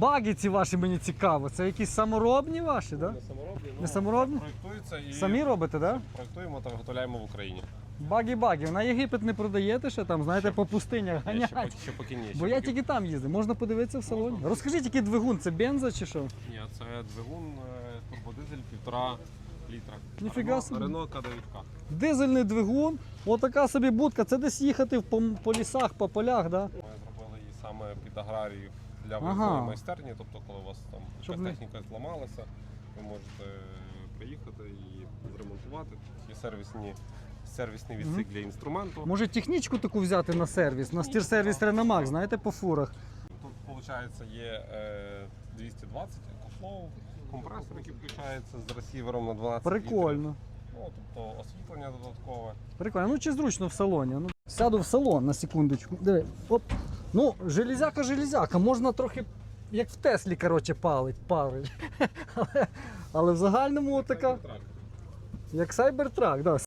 баги ці ваші мені цікаво. Це якісь саморобні ваші, так? Да? Не саморобні, Не саморобні? проєктуються і Самі робите, так? Да? проєктуємо та виготовляємо в Україні. Баги-баги. На Єгипет не продаєте ще там, знаєте, по пустинях Ні, ще, ганять. поки- ще поки ні. ще Бо я поки- тільки там їздив, можна подивитися в салоні. Розкажіть, який двигун, це бенза чи що? Ні, це двигун е, турбодизель півтора літра. Ніфіга Рено- собі. Рено К9К. Дизельний двигун, отака собі будка. Це десь їхати в- по, по лісах, по полях, да? Ми зробили її саме під аграріїв для Ага. виїзної майстерні. Тобто, коли у вас там Щоб якась не- техніка зламалася, ви можете приїхати і зремонтувати. Є сервісні, сервісний відсік для інструменту. Може технічку таку взяти на сервіс, на стір-сервіс Реномак, знаєте, по фурах. Тут, виходить, є е, 220 екофлоу, компресор, який включається з ресівером на 12 літрів. Прикольно. Ну, тобто освітлення додаткове. Прикольно. Ну чи зручно в салоні? Ну, сяду в салон на секундочку. Диви. Оп. Ну, железяка, железяка. Можна трохи, як в Теслі, коротше, палить, парить. Але, але в загальному така, як сайбертрак, да.